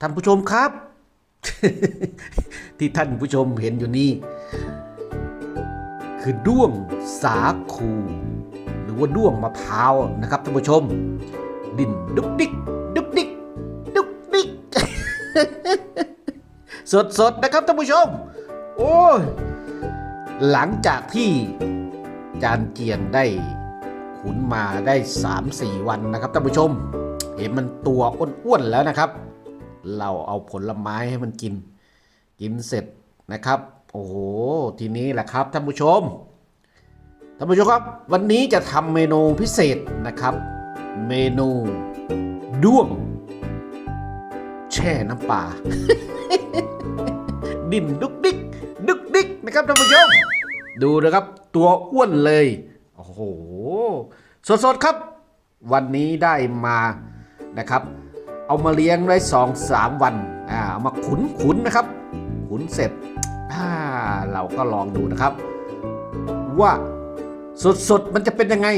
ท่านผู้ชมครับ ที่ท่านผู้ชมเห็นอยู่นี่คือด้วงสาคู หรือว่าด้วงมะพร้าวนะครับท่านผู้ชม ดินดุกดิกดุกดิกดุกดิกสดสดๆนะครับท่านผู้ชม โอ้ยหลังจากที่จานเจียงได้ขุนมาได้ 3-4 วันนะครับท่านผู้ชม เห็นมันตัวอ้วนๆแล้วนะครับ เราเอาผลไม้ให้มันกิน กินเสร็จนะครับ โอ้โห ทีนี้แหละครับท่านผู้ชม ท่านผู้ชมครับ วันนี้จะทำเมนูพิเศษนะครับ เมนูด้วง แช่น้ำปลาดิ่นดุกดิกดุกดิกนะครับท่านผู้ชม ดูนะครับตัวอ้วนเลย โอ้โห สดๆครับ วันนี้ได้มานะครับ เอามาเลี้ยงไว้สองสามวันอ่าเอามาขุนขุนนะครับ ขุนเสร็จอ่าเราก็ลองดูนะครับ ว่าสดๆมันจะเป็นยังไง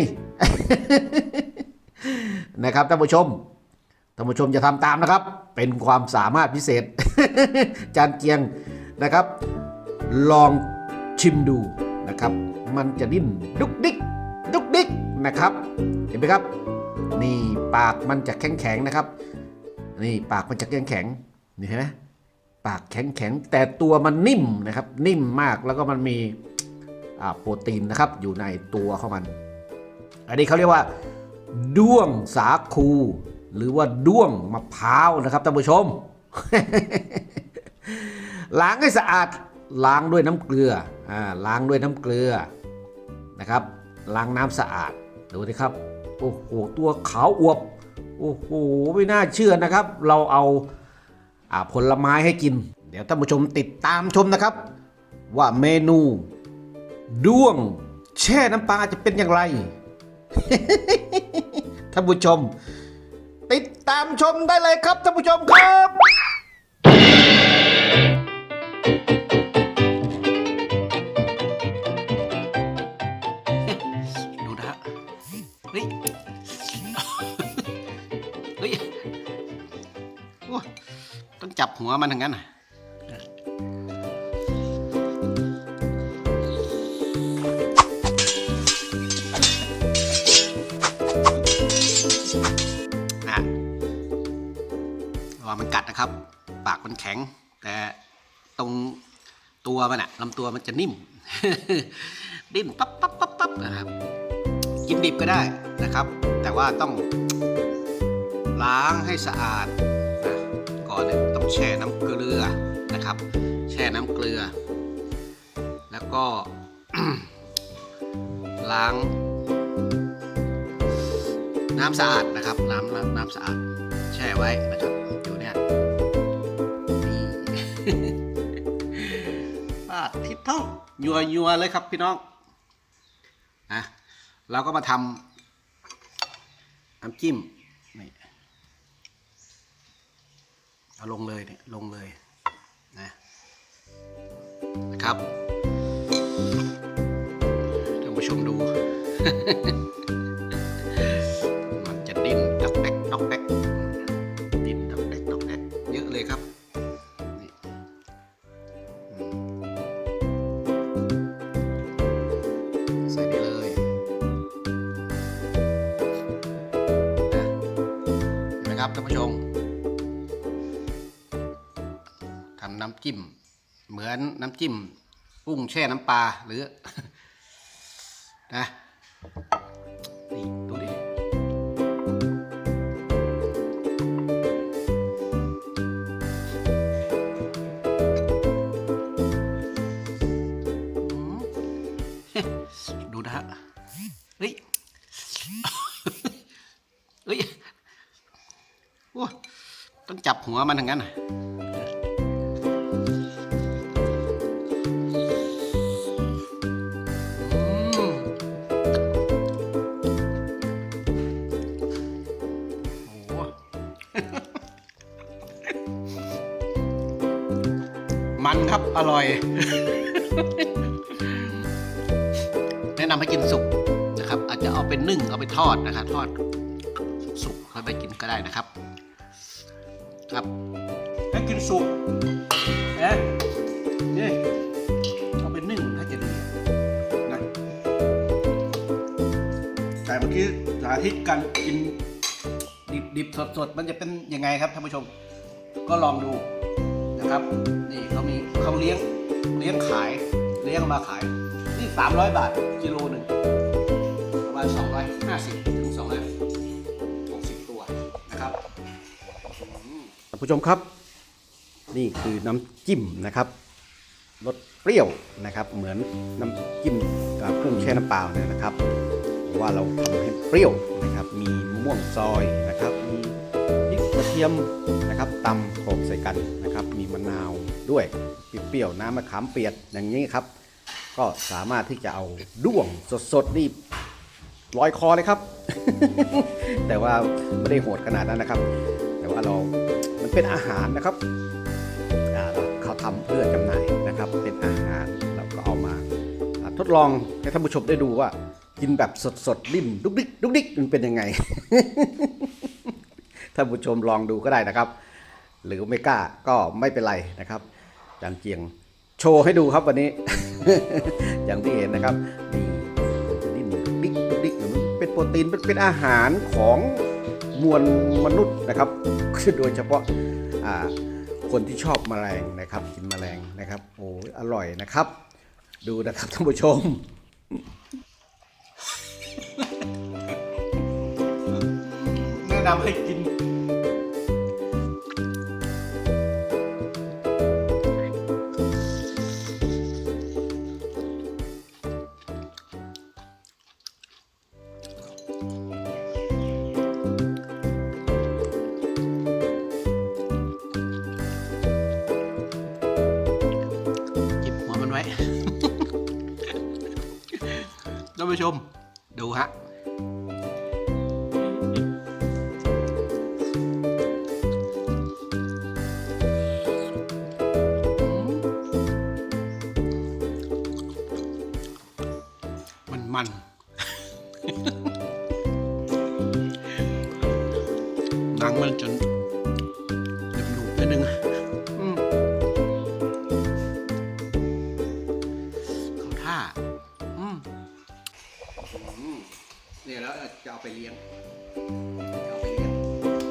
นะครับท่านผู้ชมท่านผู้ชมจะทำตามนะครับ เป็นความสามารถพิเศษ จานเกียงนะครับ ลองชิมดูนะครับ มันจะดิ้นดุกดิกดุกดิกนะครับ เห็นไหมครับ นี่ปากมันจะแข็งแข็งๆนะครับ นี่ปากมันจะแข็งแข็งนี่เห็นไหมปากแข็งแข็งแต่ตัวมันนิ่มนะครับ นิ่มมากแล้วก็มันมีโปรตีนนะครับอยู่ในตัวของมัน อันนี้เขาเรียกว่าด้วงสาคู หรือว่าด้วงมะพร้าวนะครับท่านผู้ชม ล้างให้สะอาดล้างด้วยน้ำเกลืออ่าล้างด้วยน้ำเกลือนะครับ ล้างน้ำสะอาดดูสิครับโอ้โหตัวขาวอวบ โอ้โหไม่น่าเชื่อนะครับ เราเอาอาผลไม้ให้กิน เดี๋ยวท่านผู้ชมติดตามชมนะครับ ว่าเมนู ด้วง แช่น้ำปลาจะเป็นอย่างไรท่านผู้ชม ติดตามชมได้เลยครับท่านผู้ชมครับดูนะฮะเฮ้ย เฮ้ยโอ้ต้องจับหัวมันอย่างนั้นน่ะวังมันกัดนะครับ ปากมันแข็ง แต่ตรงตัวมันอะลำตัวมันจะนิ่ม ดิ้นปั๊บปั๊บปั๊บปั๊บนะครับ กินดิบก็ได้นะครับ แต่ว่าต้อง ล้างให้สะอาดนะก่อนเนี่ยต้องแช่น้ำเกลือนะครับ แช่น้ำเกลือ แล้วก็ล้างน้ำสะอาดนะครับ น้ำน้ำสะอาดแช่ไว้นะครับอยู่เนี่ยนี่ปาดทิศท่ายัวยัวเลยครับพี่น้องนะเราก็มาทำน้ำจิ้มนี่ เอาลงเลยเนี่ยลงเลยนะนะครับท่านผู้ชมดู มันจะดิ้นดอกแดกดอกแดกดิ้นดอกแดกดอกแดกเยอะเลยครับนี่ใส่ไปเลยนะเห็นไหมครับท่านผู้ชม มือนน้ำจิ้มกุ้งแช่น้ำปลาหรือ นะนี่ดูดิดูนะฮะเฮ้ยเฮ้ยโอ้ต้องจับหัวมันอย่างนั้นน่ะ มันครับอร่อย แนะนำให้กินสุกนะครับ อาจจะเอาไปนึ่งเอาไปทอดนะครับทอดสุกๆค่อยไปกินก็ได้นะครับ ครับให้กินสุกเอ๊ะนี่เอาเป็นนึ่งถ้าจะดีนะแต่เมื่อกี้สาธิตการกินดิบดิบสดสดๆ มันจะเป็นยังไงครับท่านผู้ชม ก็ลองดู นะครับนี่เขามีเขาเลี้ยงเลี้ยงขายเลี้ยงมาขายนี่ 300 บาทกิโลหนึ่งประมาณ 250ถึง260 ตัวนะครับท่านผู้ชมครับ นี่คือน้ำจิ้มนะครับรสเปรี้ยวนะครับ เหมือนน้ำจิ้มกับกุ้งแช่น้ำเปล่าเนี่ยนะครับว่าเราทำให้เปรี้ยวนะครับ มีมะม่วงซอยนะครับมี ริกระเทียมนะครับตำโขลกใส่กันนะครับ มีมะนาวด้วยเปรี้ยวๆน้ำมะขามเปียกอย่างนี้ครับ ก็สามารถที่จะเอาด้วงสดๆนี่ลอยคอเลยครับ แต่ว่าไม่ได้โหดขนาดนั้นนะครับ แต่ว่าเรา มันเป็นอาหารนะครับเราเขาทำเพื่อจำหน่ายนะครับ เป็นอาหารเราก็เอามาอ่าทดลองให้ท่านผู้ชมได้ดูว่า กินแบบสดๆดิ้นดุกดิกดุกดิกมันเป็นยังไง ท่านผู้ชมลองดูก็ได้นะครับ หรือไม่กล้าก็ไม่เป็นไรนะครับอาจารย์เจียงโชว์ให้ดูครับวันนี้ อย่างที่เห็นนะครับนี่มันจะดิ้นดุกดิกดุกเป็นโปรตีนเป็นเป็นอาหารของมวลมนุษย์นะครับโดยเฉพาะคนที่ชอบแมลงนะครับกินแมลงนะครับโอ้ยอร่อยนะครับ ดูนะครับท่านผู้ชมแนะนำให้กิน ท่านผู้ชม ดูฮะมันมัน หนังมันจน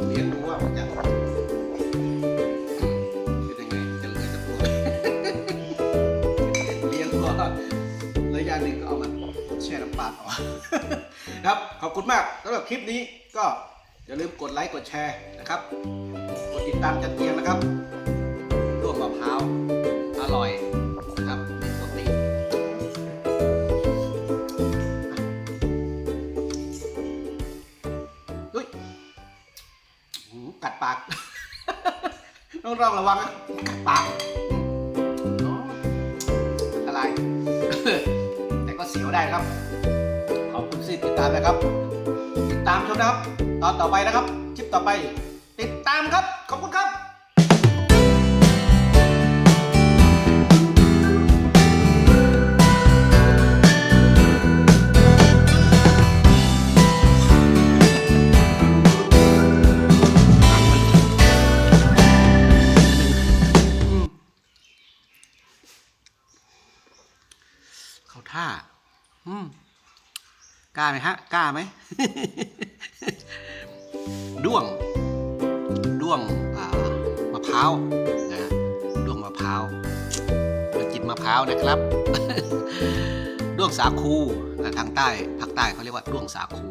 เลี้ยงดูว่ามันจะเป็นยังไงจะเหลือจะตัวเลี้ยงก็ระยะหนึ่งก็เอามาแช่น้ำปลาต่อครับขอบคุณมากสำหรับคลิปนี้ก็อย่าลืมกดไลค์กดแชร์นะครับ กดติดตามจันเตียงนะครับ วังนะกัดปากอ๋ออันตราย แต่ก็เสียวได้ครับ ขอบคุณที่ติดตามนะครับ ติดตามชมนะครับ ตอนต่อไปนะครับ คลิปต่อไป ติดตามครับ ขอบคุณครับ กล้าไหมฮะ กล้าไหมด้วง ด้วงมะพร้าวนะฮะด้วงมะพร้าวมากินมะพร้าวนะครับ ด้วงสาคูนะทางใต้ภาคใต้เขาเรียกว่าด้วงสาคู